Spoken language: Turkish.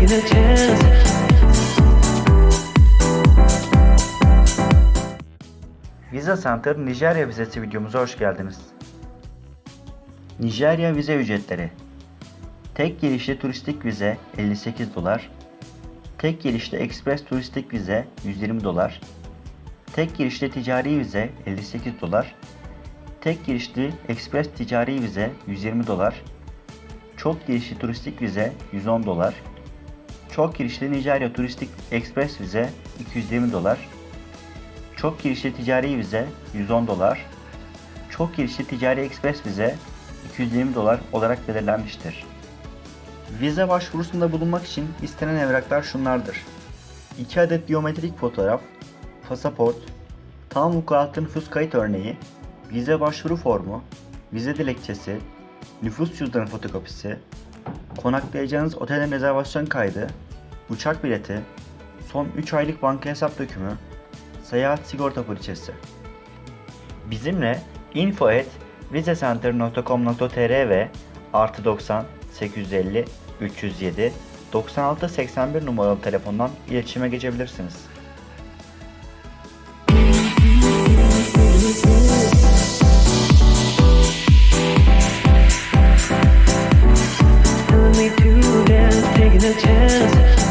music. Visa Center Nijerya vizesi videomuza hoş geldiniz. Nijerya vize ücretleri. Tek gelişli turistik vize 58 dolar. Tek gelişli ekspres turistik vize 120 dolar. Tek girişli ticari vize 58 dolar. Tek girişli ekspres ticari vize 120 dolar. Çok girişli turistik vize 110 dolar. Çok girişli Nijerya turistik ekspres vize 220 dolar. Çok girişli ticari vize 110 dolar. Çok girişli ticari ekspres vize 220 dolar olarak belirlenmiştir. Vize başvurusunda bulunmak için istenen evraklar şunlardır. 2 adet biyometrik fotoğraf, pasaport, tam vukuatlı nüfus kayıt örneği, vize başvuru formu, vize dilekçesi, nüfus cüzdanı fotokopisi, konaklayacağınız otelin rezervasyon kaydı, uçak bileti, son 3 aylık banka hesap dökümü, seyahat sigorta poliçesi. Bizimle info at vizecenter.com.tr ve artı 90 850 307 96 81 numaralı telefondan iletişime geçebilirsiniz. Tell me to dance, taking a chance